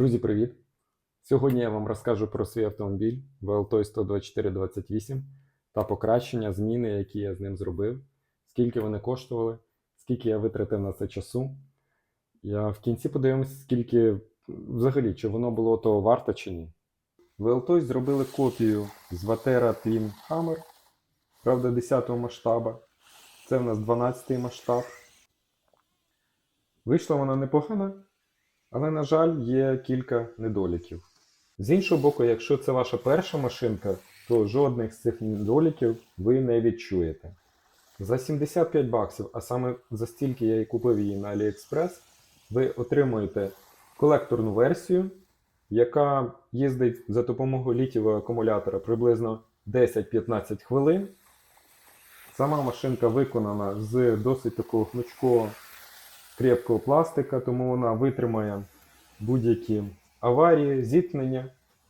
Друзі, привіт! Сьогодні я вам розкажу про свій автомобіль VLTOY 12428 та покращення зміни, які я з ним зробив, скільки вони коштували, скільки я витратив на це часу. Я в кінці подивимося, скільки взагалі, чи воно було того варто чи ні. VLTOY зробили копію з Vatera Twin Hammer, правда, 10 масштаба. Це в нас 12-й масштаб. Вийшла вона непогана, але, на жаль, є кілька недоліків. З іншого боку, якщо це ваша перша машинка, то жодних з цих недоліків ви не відчуєте. За 75 баксів, а саме за стільки я і купив її на AliExpress, ви отримуєте колекторну версію, яка їздить за допомогою літівого акумулятора приблизно 10-15 хвилин. Сама машинка виконана з досить такого гнучкого крепкого пластика, тому вона витримає будь-які аварії, зіткнення.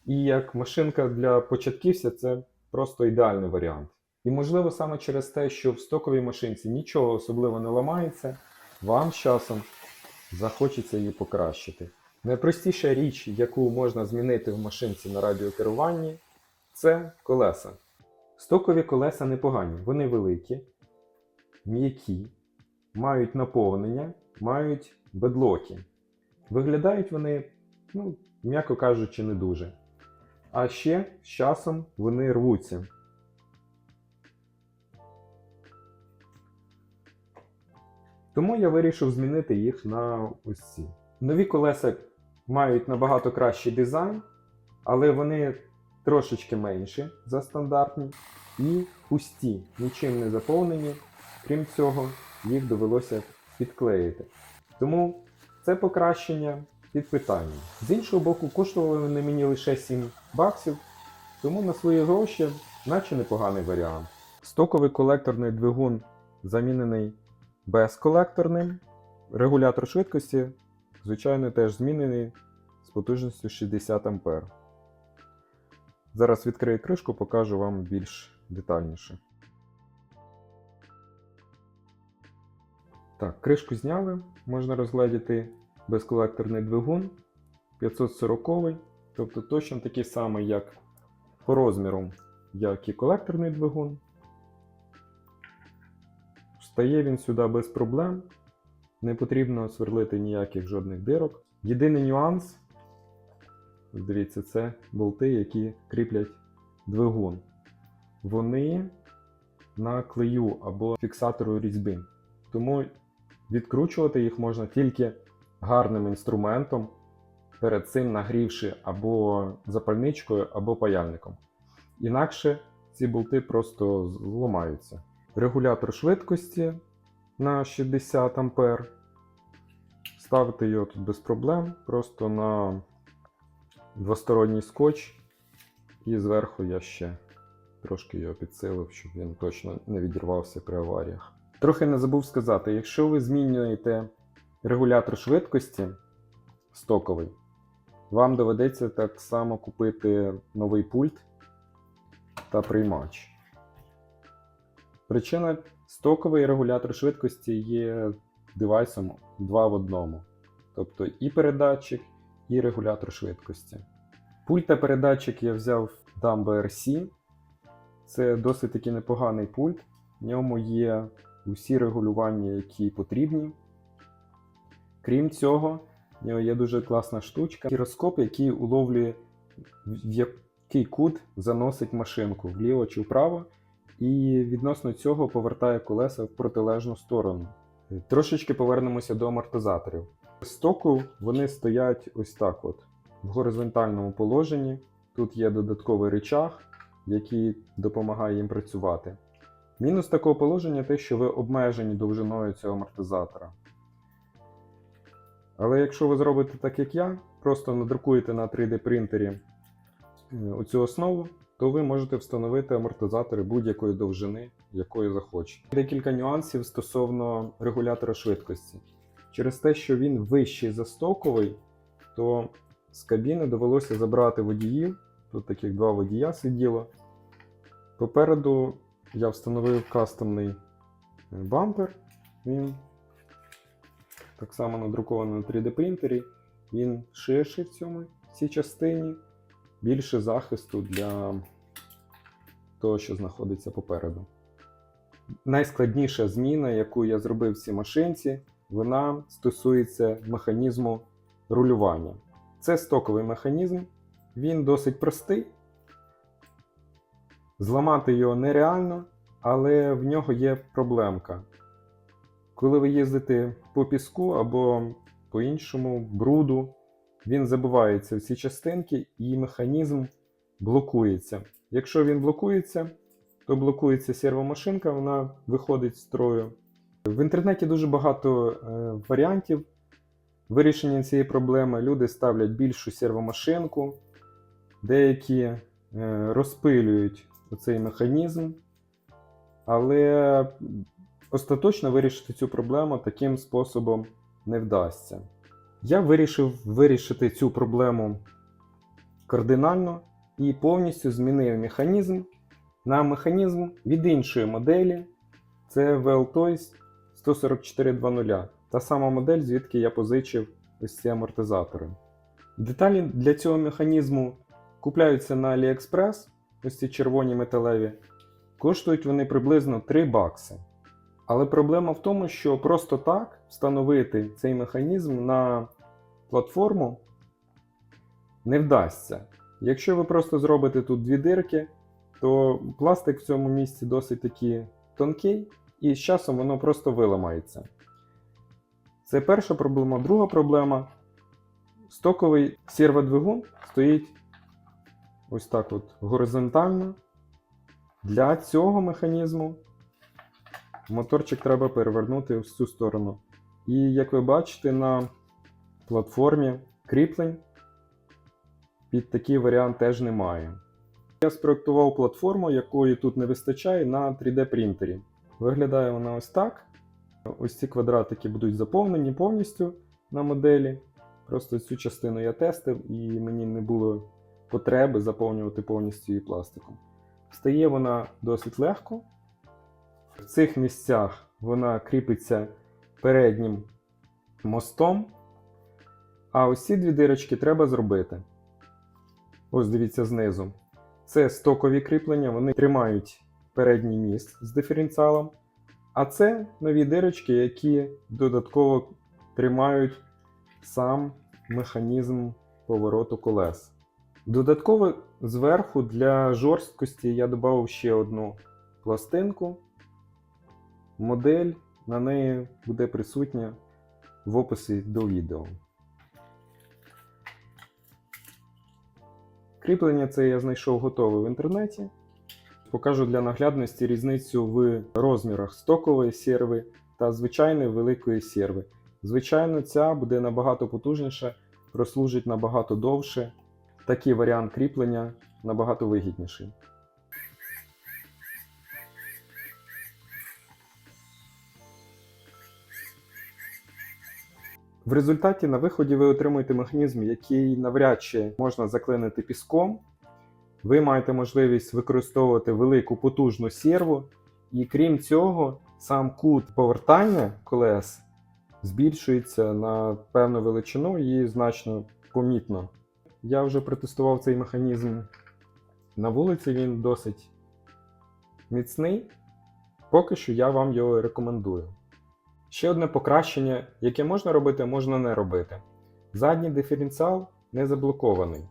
І як машинка для початківця це просто ідеальний варіант. І можливо саме через те, що в стоковій машинці нічого особливо не ламається, вам з часом захочеться її покращити. Найпростіша річ, яку можна змінити в машинці на радіокеруванні, це колеса. Стокові колеса непогані, вони великі, м'які, мають наповнення, мають бедлоки. Виглядають вони, ну, м'яко кажучи, не дуже. А ще з часом вони рвуться. Тому я вирішив змінити їх на ось ці. Нові колеса мають набагато кращий дизайн, але вони трошечки менші за стандартні і пусті, нічим не заповнені. Крім цього, їх довелося підклеїти. Тому це покращення під питанням. З іншого боку, коштували вони мені лише 7 баксів, тому на свої гроші, наче непоганий варіант. Стоковий колекторний двигун замінений безколекторним. Регулятор швидкості, звичайно, теж змінений з потужністю 60 А. Зараз відкрию кришку, покажу вам більш детальніше. Так, кришку зняли, можна розгледіти безколекторний двигун 540, тобто точно такий самий, як по розміру, як і колекторний двигун. Встає він сюди без проблем, не потрібно сверлити ніяких жодних дирок. Єдиний нюанс, дивіться, це болти, які кріплять двигун. Вони на клею або фіксатору різьби. Тому відкручувати їх можна тільки гарним інструментом, перед цим нагрівши або запальничкою, або паяльником. Інакше ці болти просто зламаються. Регулятор швидкості на 60 А. Ставити його тут без проблем, просто на двосторонній скотч, і зверху я ще трошки його підсилив, щоб він точно не відірвався при аваріях. Трохи не забув сказати, якщо ви змінюєте регулятор швидкості стоковий, вам доведеться так само купити новий пульт та приймач. Причина стоковий регулятор швидкості є девайсом 2 в одному. Тобто і передатчик, і регулятор швидкості. Пульт та передатчик я взяв Dumb RC. Це досить таки непоганий пульт. В ньому є усі регулювання, які потрібні. Крім цього, є дуже класна штучка. Гіроскоп, який уловлює, в який кут заносить машинку вліво чи вправо, і відносно цього повертає колеса в протилежну сторону. Трошечки повернемося до амортизаторів. З стоку вони стоять ось так: от, в горизонтальному положенні. Тут є додатковий рычаг, який допомагає їм працювати. Мінус такого положення те, що ви обмежені довжиною цього амортизатора. Але якщо ви зробите так, як я, просто надрукуєте на 3D принтері оцю основу, то ви можете встановити амортизатори будь-якої довжини, якої захочете. Декілька нюансів стосовно регулятора швидкості. Через те, що він вищий за стоковий, то з кабіни довелося забрати водіїв. Тут таких два водія сиділо. Попереду я встановив кастомний бампер. Він так само надрукований на 3D принтері. він ширший в цьому в цій частині, більше захисту для того, що знаходиться попереду. Найскладніша зміна, яку я зробив в цій машинці, вона стосується механізму рулювання. Це стоковий механізм, він досить простий. Зламати його нереально, але в нього є проблемка. Коли ви їздите по піску або по іншому бруду, він забивається в ці частинки і механізм блокується. Якщо він блокується, то блокується сервомашинка, вона виходить з строю. В інтернеті дуже багато е, варіантів вирішення цієї проблеми. Люди ставлять більшу сервомашинку, деякі е, розпилюють цей механізм, але остаточно вирішити цю проблему таким способом не вдасться. Я вирішив вирішити цю проблему кардинально і повністю змінив механізм на механізм від іншої моделі. Це VLTOYS 14420. Та сама модель, звідки я позичив ось ці амортизатори. Деталі для цього механізму купляються на AliExpress, ось ці червоні металеві. Коштують вони приблизно 3 бакси. Але проблема в тому, що просто так встановити цей механізм на платформу не вдасться. Якщо ви просто зробите тут дві дирки, то пластик в цьому місці досить таки тонкий, і з часом воно просто виламається. Це перша проблема. Друга проблема. Стоковий серводвигун стоїть ось так от горизонтально. Для цього механізму моторчик треба перевернути в цю сторону. І як ви бачите, на платформі кріплень під такий варіант теж немає. Я спроектував платформу, якої тут не вистачає на 3D принтері. Виглядає вона ось так. Ось ці квадратики будуть заповнені повністю на моделі. Просто цю частину я тестив і мені не було потреби заповнювати повністю її пластиком. Встає вона досить легко. В цих місцях вона кріпиться переднім мостом. А ось дві дирочки треба зробити. Ось дивіться знизу. Це стокові кріплення, вони тримають передній міст з диференціалом. А це нові дирочки, які додатково тримають сам механізм повороту колес. Додатково зверху для жорсткості я додав ще одну пластинку. Модель на неї буде присутня в описі до відео. Кріплення це я знайшов готове в інтернеті. Покажу для наглядності різницю в розмірах стокової серви та звичайної великої серви. Звичайно, ця буде набагато потужніша, прослужить набагато довше. Такий варіант кріплення набагато вигідніший. В результаті на виході ви отримуєте механізм, який навряд чи можна заклинити піском. Ви маєте можливість використовувати велику потужну серву, і крім цього, сам кут повертання колес збільшується на певну величину і значно помітно. Я вже протестував цей механізм на вулиці, він досить міцний. Поки що я вам його рекомендую. Ще одне покращення, яке можна робити, можна не робити. Задній диференціал не заблокований.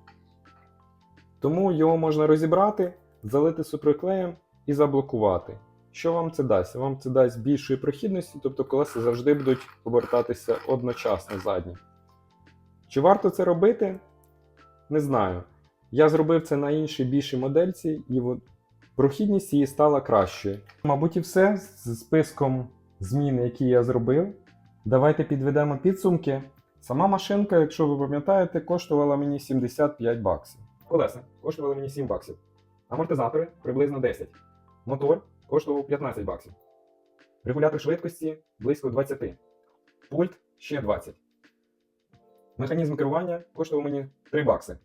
Тому його можна розібрати, залити суперклеєм і заблокувати. Що вам це дасть? Вам це дасть більшої прохідності, тобто колеса завжди будуть повертатися одночасно задні. Чи варто це робити? Не знаю. Я зробив це на іншій більшій модельці, і прохідність її стала кращою. Мабуть, і все з списком змін, які я зробив. Давайте підведемо підсумки. Сама машинка, якщо ви пам'ятаєте, коштувала мені 75 баксів. Колеса коштували мені 7 баксів. Амортизатори приблизно 10. Мотор коштував 15 баксів. Регулятор швидкості близько 20. Пульт ще 20. Механізм керування коштував мені 3 бакси.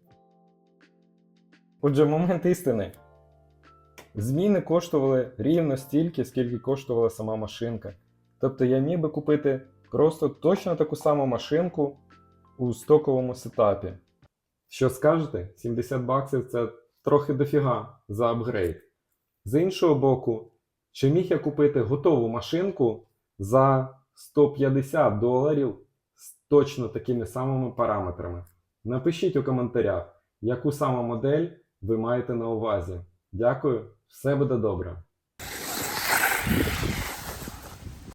Отже, момент істини. Зміни коштували рівно стільки, скільки коштувала сама машинка. Тобто я міг би купити просто точно таку саму машинку у стоковому сетапі. Що скажете? 70 баксів це трохи дофіга за апгрейд. З іншого боку, чи міг я купити готову машинку за 150 доларів точно такими самими параметрами? Напишіть у коментарях, яку саме модель ви маєте на увазі. Дякую, все буде добре.